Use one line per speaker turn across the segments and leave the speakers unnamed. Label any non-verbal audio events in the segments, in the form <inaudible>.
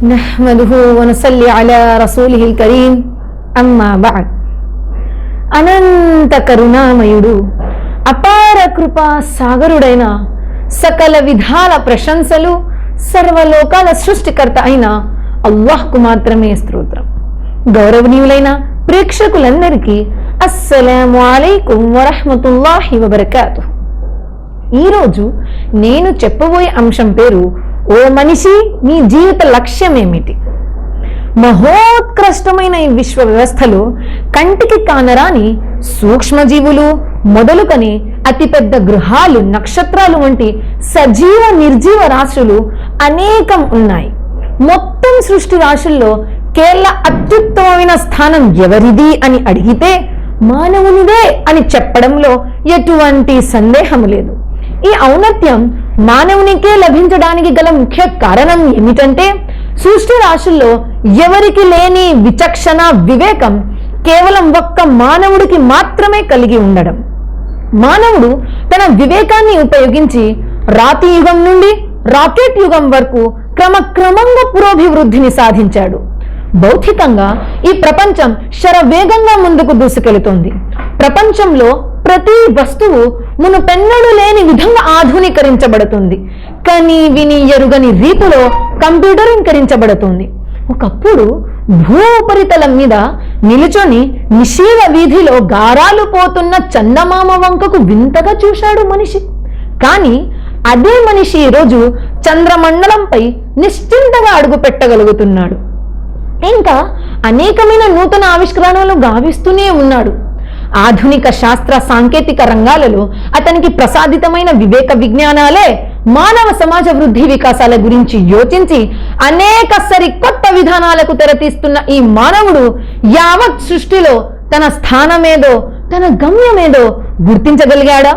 نحمده ونصلي على رسوله الكريم أما بعد అనంత కరుణామయుడు అపార కృపా సాగరుడైన సకల విధాల ప్రశంసలు సర్వలోకాల సృష్టికర్త అయిన అల్లాహ్కు మాత్రమే స్తోత్రం గౌరవనీయులైన ప్రేక్షకులందరికీ అస్సలాము అలైకుం వరహమతుల్లాహి వబర్కాతు ఈరోజు నేను చెప్పబోయే అంశం పేరు ఓ మనిషి నీ జీవిత లక్ష్యం ఏమిటి? మహోత్కృష్టమైన ఈ విశ్వ వ్యవస్థలు కంటికి కానరాని సూక్ష్మజీవులు మొదలుకొని అతిపెద్ద గృహాలు నక్షత్రాలు వంటి సజీవ నిర్జీవ రాశులు అనేకం ఉన్నాయి. మొత్తం సృష్టి రాశుల్లో కేరళ అత్యుత్తమమైన స్థానం ఎవరిది అని అడిగితే మానవునిదే అని చెప్పడంలో ఎటువంటి సందేహం లేదు. ఈ ఔన్నత్యం మానవునికే లభించడానికి గల ముఖ్య కారణం ఏమిటంటే సృష్టి రాశుల్లో ఎవరికి లేని విచక్షణ వివేకం కేవలం ఒక్క మానవుడికి మాత్రమే కలిగి ఉండడం. మానవుడు తన వివేకాన్ని ఉపయోగించి రాతి యుగం నుండి రాకెట్ యుగం వరకు క్రమక్రమంగా పురోభివృద్ధిని సాధించాడు. భౌతికంగా ఈ ప్రపంచం శరవేగంగా ముందుకు దూసుకెళుతోంది. ప్రపంచంలో ప్రతి వస్తువు మునుపెన్నడూ లేని విధంగా ఆధునీకరించబడుతుంది. కానీ విని ఎరుగని రీతిలో కంప్యూటరీకరించబడుతుంది. ఒకప్పుడు భూ ఉపరితలం మీద నిలుచొని నిషేధ వీధిలో గారాలు పోతున్న చందమామ వంకకు వింతగా చూశాడు మనిషి. కానీ అదే మనిషి ఈరోజు చంద్రమండలంపై నిశ్చింతగా అడుగు పెట్టగలుగుతున్నాడు. ఇంకా అనేకమైన నూతన ఆవిష్కరణలు గావిస్తూనే ఉన్నాడు. ఆధునిక శాస్త్ర సాంకేతిక రంగాలలో అతనికి ప్రసాదితమైన వివేక విజ్ఞానాలే మానవ సమాజ వృద్ధి వికాసాల గురించి యోచించి అనేక సరి కొత్త విధానాలకు తెరతీస్తున్న ఈ మానవుడు యావత్ సృష్టిలో తన స్థానమేదో తన గమ్యమేదో గుర్తించగలిగాడా?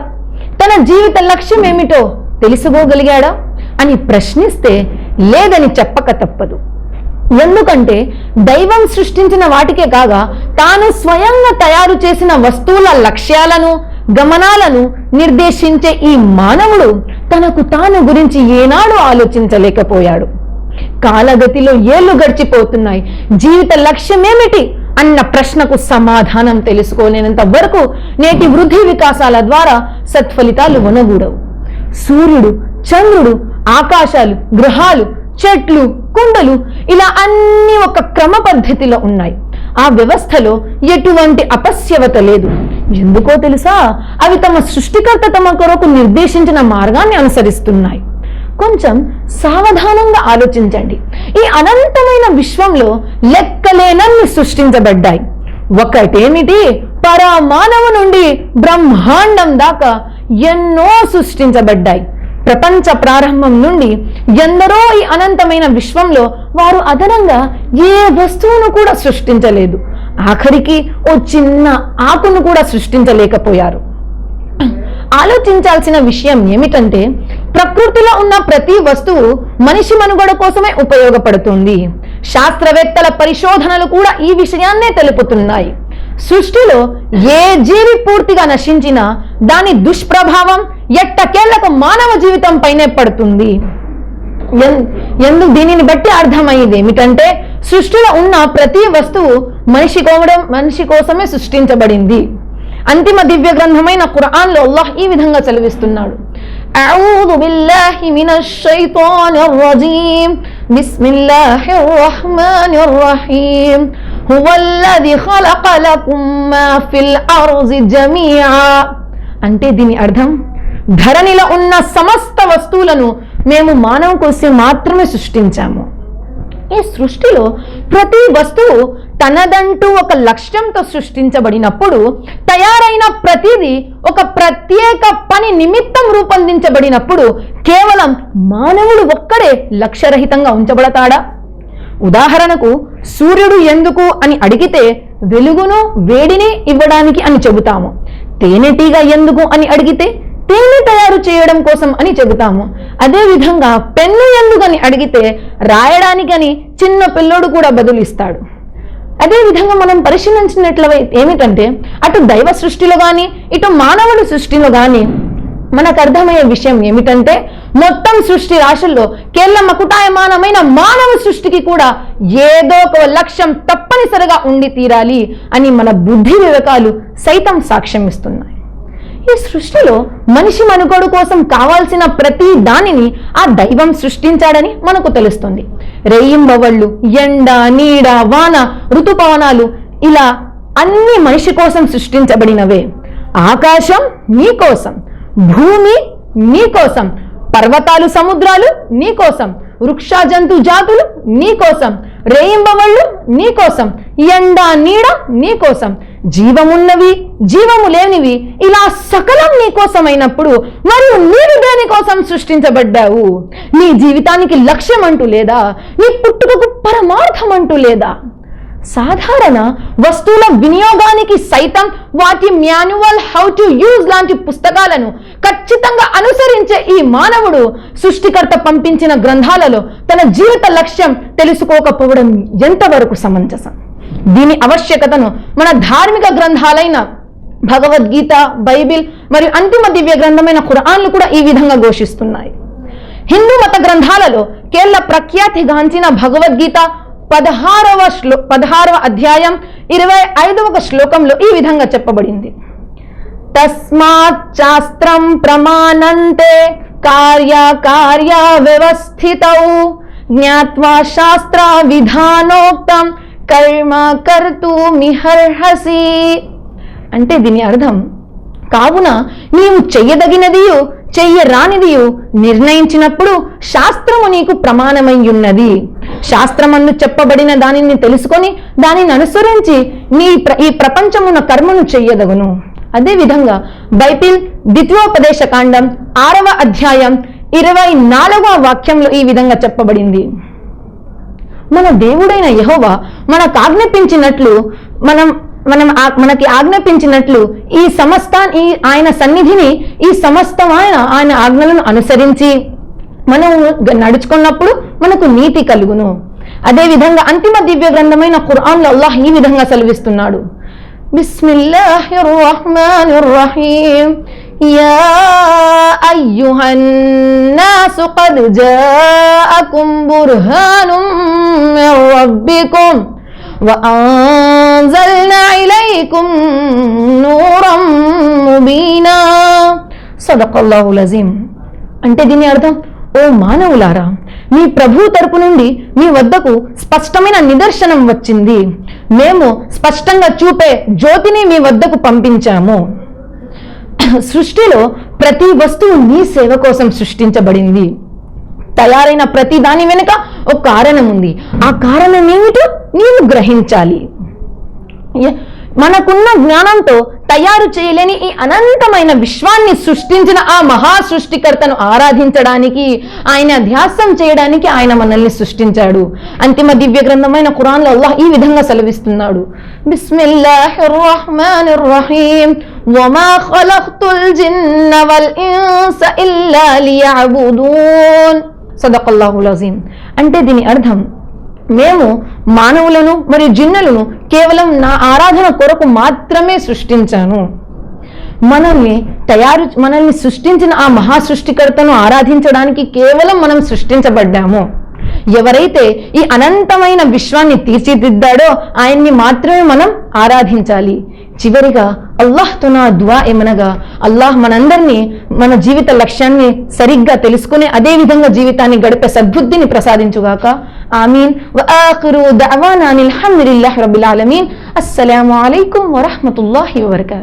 తన జీవిత లక్ష్యం ఏమిటో తెలుసుకోగలిగాడా? అని ప్రశ్నిస్తే లేదని చెప్పక తప్పదు. ఎందుకంటే దైవం సృష్టించిన వాటికే కాగా తాను స్వయంగా తయారు చేసిన వస్తువుల లక్ష్యాలను గమనాలను నిర్దేశించే ఈ మానవుడు తనకు తాను గురించి ఏనాడు ఆలోచించలేకపోయాడు. కాలగతిలో ఏళ్ళు గడిచిపోతున్నాయి. జీవిత లక్ష్యమేమిటి అన్న ప్రశ్నకు సమాధానం తెలుసుకోలేనంత వరకు నేటి వృద్ధి వికాసాల ద్వారా సత్ఫలితాలు వనగూడవు. సూర్యుడు చంద్రుడు ఆకాశాలు గ్రహాలు చెట్లు కుండలు ఇలా అన్ని ఒక క్రమ పద్ధతిలో ఉన్నాయి. ఆ వ్యవస్థలో ఎటువంటి అపస్యవత లేదు. ఎందుకో తెలుసా? అవి తమ సృష్టికర్త తమ కొరకు నిర్దేశించిన మార్గాన్ని అనుసరిస్తున్నాయి. కొంచెం సావధానంగా ఆలోచించండి. ఈ అనంతమైన విశ్వంలో లెక్కలేనన్ని సృష్టించబడ్డాయి. ఒకటేమిటి? పరమానవు నుండి బ్రహ్మాండం దాకా ఎన్నో సృష్టించబడ్డాయి. ప్రపంచ ప్రారంభం నుండి ఎందరో ఈ అనంతమైన విశ్వంలో వారు అదనంగా ఏ వస్తువును కూడా సృష్టించలేదు. ఆఖరికి ఓ చిన్న ఆకును కూడా సృష్టించలేకపోయారు. ఆలోచించాల్సిన విషయం ఏమిటంటే ప్రకృతిలో ఉన్న ప్రతి వస్తువు మనిషి మనుగడ కోసమే ఉపయోగపడుతుంది. శాస్త్రవేత్తల పరిశోధనలు కూడా ఈ విషయాన్నే తెలుపుతున్నాయి. సృష్టిలో ఏ జీవి పూర్తిగా నశించినా దాని దుష్ప్రభావం ఎట్టకేళ్లకు మానవ జీవితం పైనే పడుతుంది ఎన్- ఎందు దీనిని బట్టి అర్థమయ్యేది ఏమిటంటే సృష్టిలో ఉన్న ప్రతి వస్తువు మనిషి కోవడం మనిషి కోసమే సృష్టించబడింది అంతిమ దివ్య గ్రంథమైన ఖురాన్లో అల్లాహ్ ఈ విధంగా సెలవిస్తున్నాడు أعوذ بالله من الشيطان الرجيم بسم الله الرحمن الرحيم هو الذي خلق لكم ما في الأرض جميعا అంటే దీని అర్థం ధరణిలో ఉన్న సమస్త వస్తువులను మేము మానవం కోసం మాత్రమే సృష్టించాము. ఈ సృష్టిలో ప్రతి వస్తువు తనదంటూ ఒక లక్ష్యంతో సృష్టించబడినప్పుడు తయారైన ప్రతిదీ ఒక ప్రత్యేక పని నిమిత్తం రూపొందించబడినప్పుడు కేవలం మానవుడు ఒక్కడే లక్ష్యరహితంగా ఉంచబడతాడా? ఉదాహరణకు సూర్యుడు ఎందుకు అని అడిగితే వెలుగును వేడిని ఇవ్వడానికి అని చెబుతాము. తేనెటీగ ఎందుకు అని అడిగితే తేనె తయారు చేయడం కోసం అని చెబుతాము. అదే విధంగా పెన్ను ఎందుకని అడిగితే రాయడానికని చిన్న పిల్లోడు కూడా బదులిస్తాడు. అదే విధంగా మనం పరిశీలించినట్లయితే ఏమిటంటే అటు దైవ సృష్టిలో కానీ ఇటు మానవుడి సృష్టిలో కానీ మనకు అర్థమయ్యే విషయం ఏమిటంటే మొత్తం సృష్టి రాశుల్లో కేవలం మకుటాయమానమైన మానవ సృష్టికి కూడా ఏదో ఒక లక్ష్యం తప్పనిసరిగా ఉండి తీరాలి అని మన బుద్ధి వివేకాలు సైతం సాక్ష్యం ఇస్తున్నాయి ఈ సృష్టిలో మనిషి మనుగోడు కోసం కావాల్సిన ప్రతి దానిని ఆ దైవం సృష్టించాడని మనకు తెలుస్తుంది. రేయింబవళ్ళు ఎండ నీడ వాన ఋతుపవనాలు ఇలా అన్ని మనిషి కోసం సృష్టించబడినవే. ఆకాశం నీకోసం భూమి నీకోసం పర్వతాలు సముద్రాలు నీకోసం వృక్ష జంతు జాతులు నీకోసం రేయింబవళ్ళు నీకోసం ఎండ నీడ నీకోసం జీవమున్నవి జీవము లేనివి ఇలా సకలం నీ కోసమైనప్పుడు మరియు నీవు దేని కోసం సృష్టించబడ్డావు? నీ జీవితానికి లక్ష్యం అంటూ లేదా? నీ పుట్టుకకు పరమార్థం అంటూ లేదా? సాధారణ వస్తువుల వినియోగానికి సైతం వాటి మాన్యువల్ హౌ టు యూజ్ లాంటి పుస్తకాలను ఖచ్చితంగా అనుసరించే ఈ మానవుడు సృష్టికర్త పంపించిన గ్రంథాలలో తన జీవిత లక్ష్యం తెలుసుకోకపోవడం ఎంతవరకు సమంజసం? దీని ఆవశ్యకతను మన ధార్మిక గ్రంథాలైన భగవద్గీత బైబిల్ మరియు అంతిమ దివ్య గ్రంథమైన ఖురాన్లు కూడా ఈ విధంగా ఘోషిస్తున్నాయి. హిందూ మత గ్రంథాలలో కేరళ ప్రఖ్యాతిగాంచిన భగవద్గీత పదహారవ శ్లో పదహారవ అధ్యాయం ఇరవై ఐదవ శ్లోకంలో ఈ విధంగా చెప్పబడింది. తస్మాత్ శాస్త్రం ప్రమాణంతే కార్య కార్య వ్యవస్థితౌ జ్ఞాత్వా శాస్త్ర విధానోక్తం కర్మ కర్తూమిహర్హసి అంటే దీని అర్థం కావున నీవు చెయ్యదగినదియు చెయ్యరానిదియు నిర్ణయించినప్పుడు శాస్త్రము నీకు ప్రమాణమయ్యున్నది. ఉన్నది శాస్త్రమందు చెప్పబడిన దానిని తెలుసుకొని దానిని అనుసరించి నీ ప్ర- ఈ ప్రపంచమున కర్మను చెయ్యదగును. అదేవిధంగా బైబిల్ ద్వితీయోపదేశ కాండం ఆరవ అధ్యాయం ఇరవై నాలుగవ వాక్యంలో ఈ విధంగా చెప్పబడింది. మన దేవుడైన యహోవా మనకు ఆజ్ఞాపించినట్లు మనం మనం మనకి ఆజ్ఞాపించినట్లు ఈ సమస్త ఈ ఆయన సన్నిధిని ఈ సమస్తం ఆయన ఆయన ఆజ్ఞలను అనుసరించి మనం నడుచుకున్నప్పుడు మనకు నీతి కలుగును. అదే విధంగా అంతిమ దివ్య గ్రంథమైన ఖురాన్లో అల్లాహ్ ఈ విధంగా సెలవిస్తున్నాడు. బిస్మిల్లాహిర్ రహ్మానిర్ రహీం యా అయ్యుహన్ నాసు قد جاءكم برهان من ربكم وأنزلنا إليكم نورا مبينا صدق الله العظيم అంటే దీని అర్థం ఓ మానవులారా మీ ప్రభు తరపు నుండి మీ వద్దకు స్పష్టమైన నిదర్శనం వచ్చింది మేము స్పష్టంగా చూపే జ్యోతిని మీ వద్దకు పంపించాము <coughs> సృష్టిలో ప్రతి వస్తువు నీ సేవ కోసం సృష్టించబడింది. తయారైన ప్రతి దాని వెనుక ఒక కారణం ఉంది. ఆ కారణం ఏమిటో నీవు గ్రహించాలి. మనకున్న జ్ఞానంతో తయారు చేయలేని ఈ అనంతమైన విశ్వాన్ని సృష్టించిన ఆ మహా సృష్టికర్తను ఆరాధించడానికి ఆయన ధ్యాసం చేయడానికి ఆయన మనల్ని సృష్టించాడు. అంతిమ దివ్య గ్రంథమైన ఖురాన్లో అల్లాహ్ ఈ విధంగా సెలవిస్తున్నాడు. బిస్మిల్లాహిర్ రహ్మానిర్ రహీం వమా ఖలఖ్తుల్ ఇల్లా లియఅబుదూన్ సదకల్లాహుల్ అంటే దీని అర్థం మేము మానవులను మరియు జిన్నులను కేవలం నా ఆరాధన కొరకు మాత్రమే సృష్టించాను. మనల్ని తయారు మనల్ని సృష్టించిన ఆ మహా సృష్టికర్తను ఆరాధించడానికి కేవలం మనం సృష్టించబడ్డాము. ఎవరైతే ఈ అనంతమైన విశ్వాన్ని తీర్చిదిద్దాడో ఆయన్ని మాత్రమే మనం ఆరాధించాలి. చివరిగా అల్లాహ్తో నా దువా ఏమనగా అల్లాహ్ మనందరినీ మన జీవిత లక్ష్యాన్ని సరిగ్గా తెలుసుకుని అదే విధంగా జీవితాన్ని గడిపే సద్బుద్ధిని ప్రసాదించుగాక. ఆమీన్. వఆఖిరు దఅవానా అనిల్ రబ్బిల్ ఆలమీన్. అస్సలాము అలైకుం వరహ్మతుల్లాహి వబరకాతుహు